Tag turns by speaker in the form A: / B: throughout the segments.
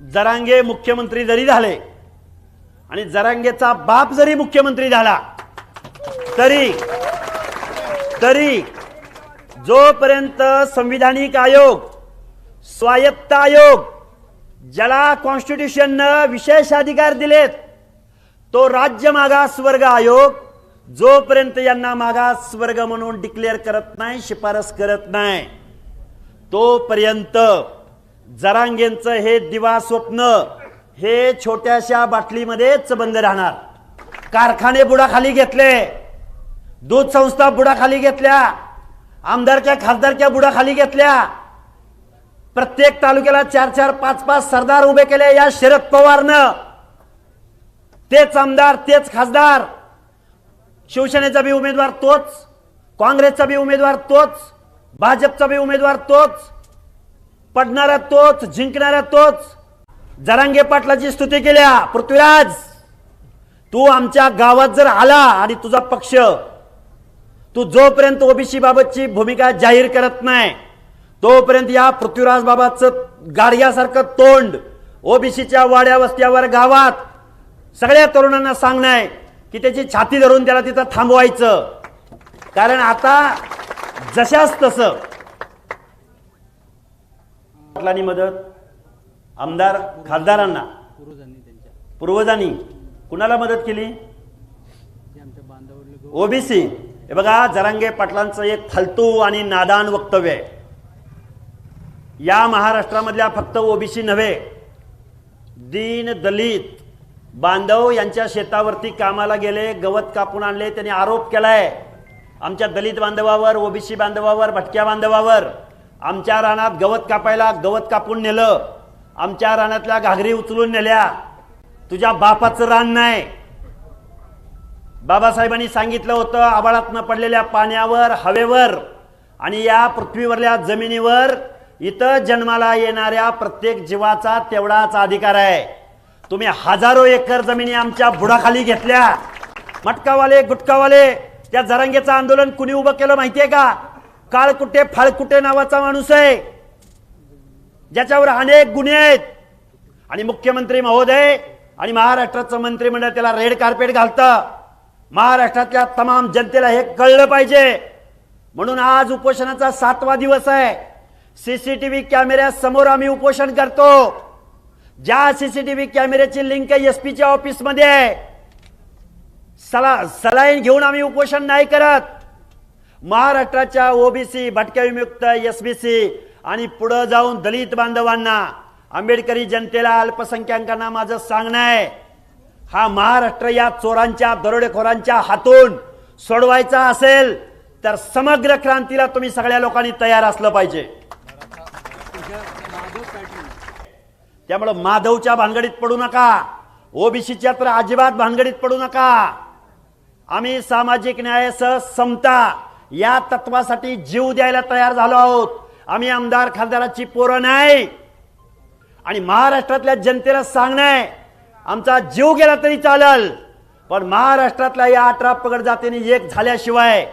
A: जरांगे मुख्यमंत्री जरी झाले आणि जरांगेचा बाप जरी मुख्यमंत्री झाला तरी तरी जोपर्यंत संविधानिक आयोग स्वायत्त आयोग ज्याला कॉन्स्टिट्यूशननं विशेष अधिकार दिलेत तो राज्य मागास वर्ग आयोग जोपर्यंत यांना मागास वर्ग म्हणून डिक्लेअर करत नाही शिफारस करत नाही तोपर्यंत जरांगेंचं हे दिवा स्वप्न हे छोट्याशा बाटलीमध्येच बंद राहणार. कारखाने बुडाखाली घेतले दूध संस्था बुडाखाली घेतल्या आमदारच्या खासदारच्या बुडाखाली घेतल्या. प्रत्येक तालुक्याला चार चार पाच पाच सरदार उभे केले या शरद पवारनं. तेच आमदार तेच खासदार. शिवसेनेचा बी उमेदवार तोच काँग्रेसचा बी उमेदवार तोच भाजपचा बी उमेदवार तोच. पडणारा तोच जिंकणारा तोच. जरांगे पाटलाची स्तुती केल्या पृथ्वीराज तू आमच्या गावात जर आला आणि तुझा पक्ष तू जोपर्यंत ओबीसी बाबतची भूमिका जाहीर करत नाही तोपर्यंत या पृथ्वीराज बाबाचं गाडग्यासारखं तोंड ओबीसीच्या वाड्या वस्त्यावर गावात सगळ्या तरुणांना सांगणं की त्याची छाती धरून त्याला तिथं थांबवायचं. कारण आता जशाच तसं पाटलांनी मदत आमदार खासदारांना.
B: पूर्वजांनी
A: कुणाला मदत केली? ओबीसी हे बघा जरांगे पाटलांचं एक फालतू आणि नादान वक्तव्य आहे. या महाराष्ट्रामधल्या फक्त ओबीसी नव्हे दीन दलित बांधव यांच्या शेतावरती कामाला गेले गवत कापून आणले त्यांनी आरोप केलाय. आमच्या दलित बांधवावर ओबीसी बांधवावर भटक्या बांधवावर. आमच्या रानात गवत कापायला गवत कापून नेलं. आमच्या रानातल्या घागरी उचलून नेल्या. तुझ्या बापाचं रान नाही. बाबासाहेबांनी सांगितलं होतं आबाळातनं पडलेल्या पाण्यावर हवेवर आणि या पृथ्वीवरल्या जमिनीवर इथं जन्माला येणाऱ्या प्रत्येक जीवाचा तेवढाच अधिकार आहे. तुम्ही हजारो एकर जमिनी आमच्या बुडाखाली घेतल्या. मटकावाले गुटकावाले त्या जरांगेचं आंदोलन कुणी उभं केलं माहितीये का? काळकुटे फाळकुटे नावाचा माणूस आहे? ज्याच्यावर अनेक गुन्हे आहेत. आणि मुख्यमंत्री महोदय आणि महाराष्ट्राचं मंत्रिमंडळ त्याला रेड कार्पेट घालतं. महाराष्ट्रातल्या तमाम जनतेला हे कळलं पाहिजे. म्हणून आज उपोषणाचा सातवा दिवस आहे. सीसीटीव्ही कॅमेऱ्यासमोर आम्ही उपोषण करतो. ज्या सीसीटीव्ही कॅमेऱ्याची लिंक एस पीच्या ऑफिसमध्ये आहे सला सलाईन घेऊन आम्ही उपोषण नाही करत. महाराष्ट्राच्या ओबीसी भटक्या विमुक्त एस बी सी आणि पुढं जाऊन दलित बांधवांना आंबेडकरी जनतेला अल्पसंख्याकांना माझं सांगणं आहे. हा महाराष्ट्र या चोरांच्या दरोडेखोरांच्या हातून सोडवायचा असेल तर समग्र क्रांतीला तुम्ही सगळ्या लोकांनी तयार असलं पाहिजे. त्यामुळं माधवच्या भानगडीत पडू नका. ओबीसीच्या तर अजिबात भानगडीत पडू नका. आम्ही सामाजिक न्यायासह समता या तत्वासाठी जीव द्यायला तयार झालो आहोत. आम्ही आमदार खासदाराची पोरं नाही. आणि महाराष्ट्रातल्या जनतेला सांगणं आमचा जीव गेला तरी चालल. पण महाराष्ट्रातल्या या अठरा पगड जातीने एक झाल्याशिवाय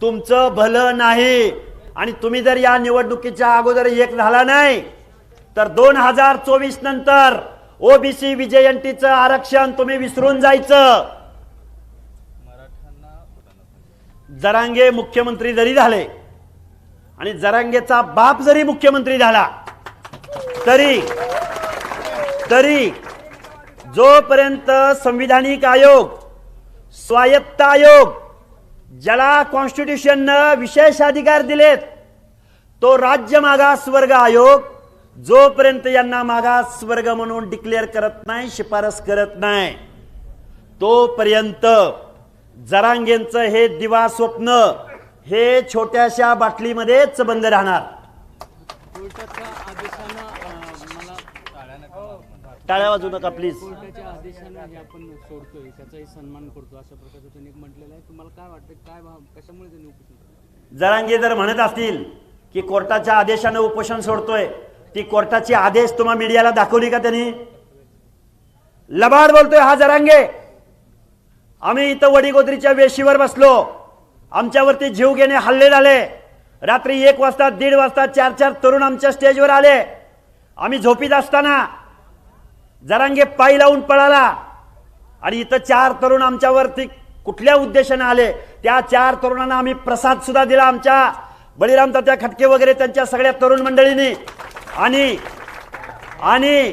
A: तुमचं भलं नाही. आणि तुम्ही जर या निवडणुकीच्या अगोदर एक झाला नाही तर दोन हजार चोवीस नंतर ओबीसी विजयंतीचं आरक्षण तुम्ही विसरून जायचं. जरांगे मुख्यमंत्री जरी झाले आणि जरांगेचा बाप जरी मुख्यमंत्री झाला तरी तरी जोपर्यंत संविधानिक आयोग स्वायत्त आयोग ज्याला कॉन्स्टिट्यूशननं विशेष अधिकार दिलेत तो राज्य मागास वर्ग आयोग जोपर्यंत यांना मागास वर्ग म्हणून डिक्लेअर करत नाही शिफारस करत नाही तोपर्यंत जरांगेंचं हे दिवा स्वप्न हे छोट्याशा बाटलीमध्येच बंद राहणार. टाळ्या वाजू नका प्लीज
B: कोर्टाच्या आदेशानं हे आपण सोडतोय त्याचाही सन्मान करतो अशा प्रकारचं त्यांनी एक म्हटलेलं आहे. तुम्हाला काय वाटतं काय भाव कशामुळे त्यांनी उपोषण केलं?
A: जरांगे जर म्हणत असतील की कोर्टाच्या आदेशानं उपोषण सोडतोय ती कोर्टाची आदेश तुम्हा मीडियाला दाखवली का त्यांनी? लबाड बोलतोय हा जरांगे! आम्ही इथं वडीगोदरीच्या वेशीवर बसलो. आमच्यावरती जीव घेणे हल्ले झाले. रात्री एक वाजता दीड वाजता चार चार तरुण आमच्या स्टेजवर आले. आम्ही झोपीत असताना जरांगे पायी लावून पळाला. आणि इथं चार तरुण आमच्यावरती कुठल्या उद्देशाने आले त्या चार तरुणांना आम्ही प्रसाद सुद्धा दिला आमच्या. बळीराम तात्या खटके वगैरे त्यांच्या सगळ्या तरुण मंडळींनी. आणि आणि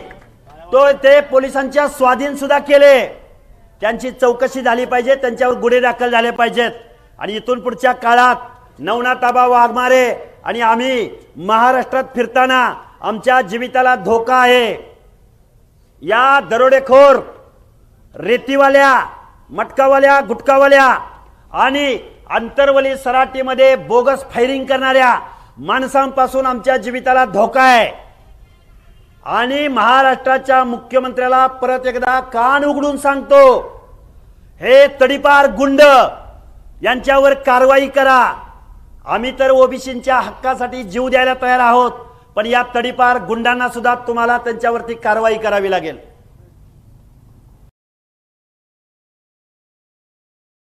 A: तो ते पोलिसांच्या स्वाधीन सुद्धा केले. त्यांची चौकशी झाली पाहिजे त्यांच्यावर गुन्हे दाखल झाले पाहिजेत. आणि इथून पुढच्या काळात नवनाताबा वाघमारे आणि आम्ही महाराष्ट्रात फिरताना आमच्या जीविताला धोका आहे. या दरोडेखोर रेतीवाल्या मटकावाल्या गुटकावाल्या आणि अंतरवली सराटीमध्ये बोगस फायरिंग करणाऱ्या माणसांपासून आमच्या जीविताला धोका आहे. आणि महाराष्ट्राच्या मुख्यमंत्र्याला परत एकदा कान उघडून सांगतो हे तडीपार गुंड यांच्यावर कारवाई करा. आम्ही तर ओबीसींच्या हक्कासाठी जीव द्यायला तयार आहोत पण या तडीपार गुंडांना सुद्धा तुम्हाला त्यांच्यावरती कारवाई करावी लागेल.